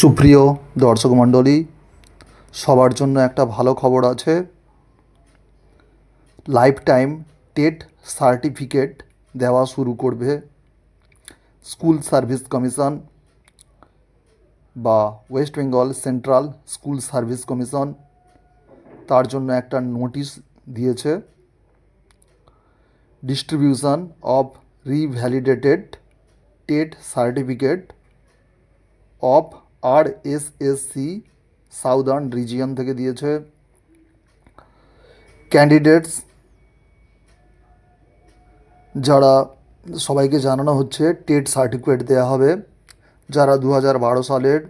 সুপ্রিয় দর্শক মণ্ডলী, সবার জন্য একটা ভালো খবর আছে। লাইফ টাইম টেট সার্টিফিকেট দেওয়া শুরু করবে স্কুল সার্ভিস কমিশন বা West Bengal central school service commission তার জন্য একটা নোটিশ দিয়েছে। Distribution of revalidated TET certificate of R S S C southern region থেকে দিয়েছে। ক্যান্ডিডেটস যারা, সবাইকে জানানো হচ্ছে টেট সার্টিফিকেট দেওয়া হবে। যারা দু হাজার বারো সালের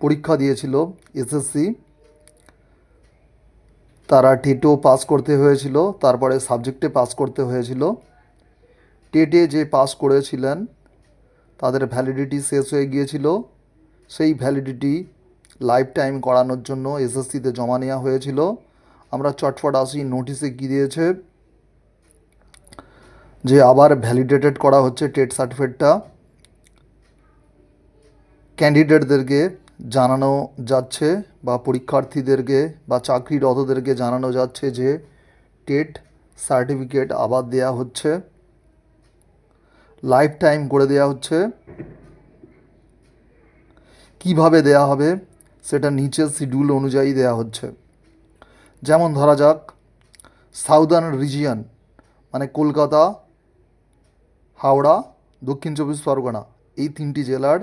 পরীক্ষা দিয়েছিল এসএসসি তারা টেটও পাস করতে হয়েছিল, তারপরে সাবজেক্টে পাস করতে হয়েছিল। টেটে যে পাস করেছিলেন, তাদের ভ্যালিডিটি শেষ হয়ে গিয়েছিল। সেই ভ্যালিডিটি লাইফ টাইম করানোর জন্য এসএসসিতে জমা নেওয়া হয়েছিল। আমরা চটফট আসি নোটিশে কী দিয়েছে? যে আবার ভ্যালিডেটেড করা হচ্ছে টেট সার্টিফিকেটটা ক্যান্ডিডেটদেরকে জানানো যাচ্ছে বা পরীক্ষার্থীদেরকে বা চাকরিরতদেরকে জানানো যাচ্ছে যে টেট সার্টিফিকেট আবার দেয়া হচ্ছে। লাইফ টাইম করে দেওয়া হচ্ছে। কীভাবে দেয়া হবে, সেটা নিচের শিডিউল অনুযায়ী দেয়া হচ্ছে। যেমন ধরা যাক সাউদার্ন রিজিয়ান মানে কলকাতা, হাওড়া, দক্ষিণ চব্বিশ পরগনা, এই তিনটি জেলার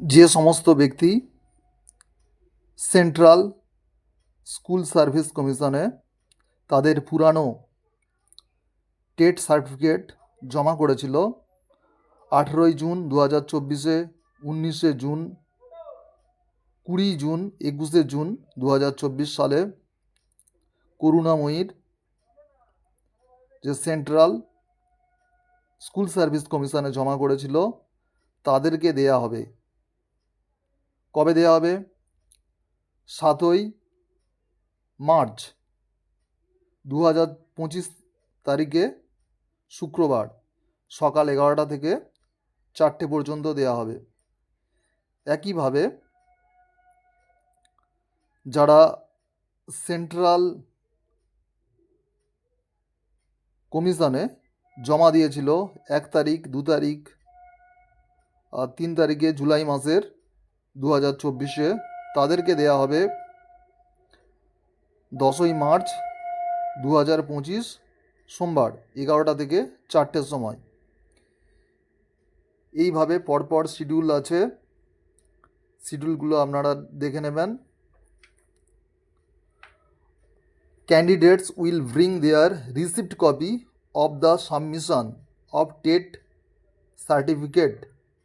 যে সমস্ত ব্যক্তি সেন্ট্রাল স্কুল সার্ভিস কমিশনে তাদের পুরানো টেট সার্টিফিকেট জমা করেছিল, আঠেরোই জুন দু হাজার চব্বিশে উনিশে জুন, কুড়ি জুন, একুশে জুন দু হাজার চব্বিশ সালে করুণাময়ীর যে সেন্ট্রাল স্কুল সার্ভিস কমিশনে জমা করেছিল, তাদেরকে দেয়া হবে। কবে দেয়া হবে? সাতই মার্চ দু হাজার পঁচিশ তারিখে শুক্রবার সকাল এগারোটা থেকে চারটে পর্যন্ত দেওয়া হবে। একইভাবে যারা সেন্ট্রাল কমিশনে জমা দিয়েছিল, এক তারিখ, দু তারিখ আর তিন তারিখে জুলাই মাসের দু হাজার চব্বিশে, তাদেরকে দেয়া হবে দশই মার্চ দু হাজার পঁচিশ সোমবার, এগারোটা থেকে চারটের সময়। এইভাবে পরপর শিডিউল আছে। শিডিউলগুলো আপনারা দেখে নেবেন। Candidates will bring their receipt copy of the submission of TET certificate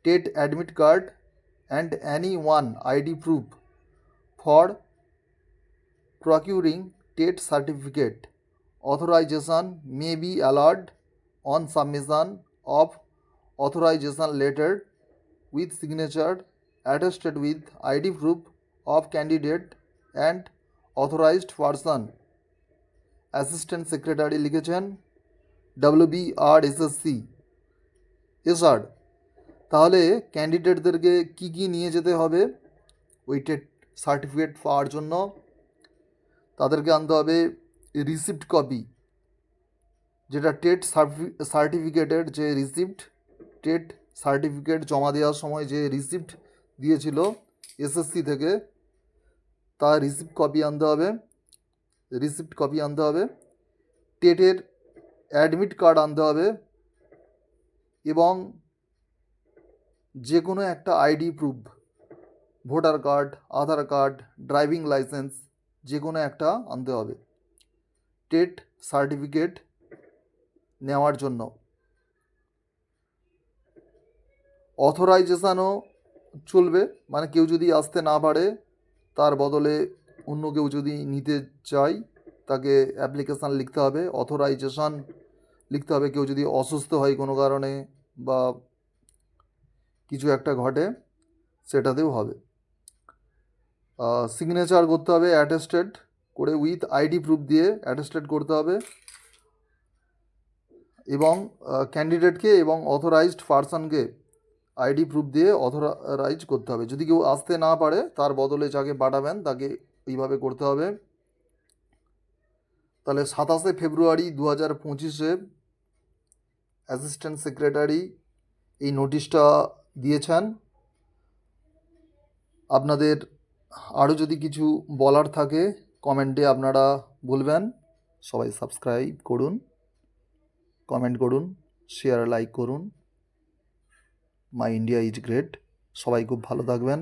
TET admit card and any one ID proof for procuring TET certificate authorization may be allowed on submission of authorization letter with signature attested with ID proof of candidate and authorized person. Assistant secretary লিখেছেন SSC SR তাহলে ক্যান্ডিডেটদেরকে কী কী নিয়ে যেতে হবে? ওই TET certificate পাওয়ার জন্য। তাদেরকে আনতে হবে রিসিপ্ট কপি যেটা টেট সার্টিফিকেটের যে রিসিপ্ট টেট সার্টিফিকেট জমা দেওয়ার সময় যে রিসিপ্ট দিয়েছিল এসএসসি থেকে তার রিসিপ্ট কপি আনতে হবে রিসিপ্ট কপি আনতে হবে টেটের অ্যাডমিট কার্ড আনতে হবে এবং যে কোনো একটা ID proof voter card Aadhaar card driving licence যে কোনো একটা আনতে হবে। টেট সার্টিফিকেট নেওয়ার জন্য। অথরাইজেশানও চলবে। মানে কেউ যদি আসতে না পারে, তার বদলে অন্য কেউ যদি নিতে চায়, তাকে অ্যাপ্লিকেশান লিখতে হবে অথরাইজেশান লিখতে হবে। কেউ যদি অসুস্থ হয় কোনো কারণে বা কিছু একটা ঘটে, সেটাতেও হবে। সিগনেচার করতে হবে অ্যাটেস্টেড করে উইথ আইডি প্রুফ দিয়ে অ্যাটেস্টেড করতে হবে। এবং ক্যান্ডিডেটকে এবং অথরাইজড পার্সনকে আইডি প্রুফ দিয়ে অথরাইজ করতে হবে। যদি কেউ আসতে না পারে, তার বদলে যাকে পাঠাবেন, তাকে এইভাবে করতে হবে। তাহলে সাতাশে ফেব্রুয়ারি দু হাজার পঁচিশে অ্যাসিস্ট্যান্ট সেক্রেটারি এই নোটিশটা দিয়েছেন। আপনাদের আরও যদি কিছু বলার থাকে, কমেন্টে আপনারা বলবেন। সবাই সাবস্ক্রাইব করুন, কমেন্ট করুন, শেয়ার, লাইক করুন। মাই ইন্ডিয়া ইজ গ্রেট সবাই খুব ভালো থাকবেন।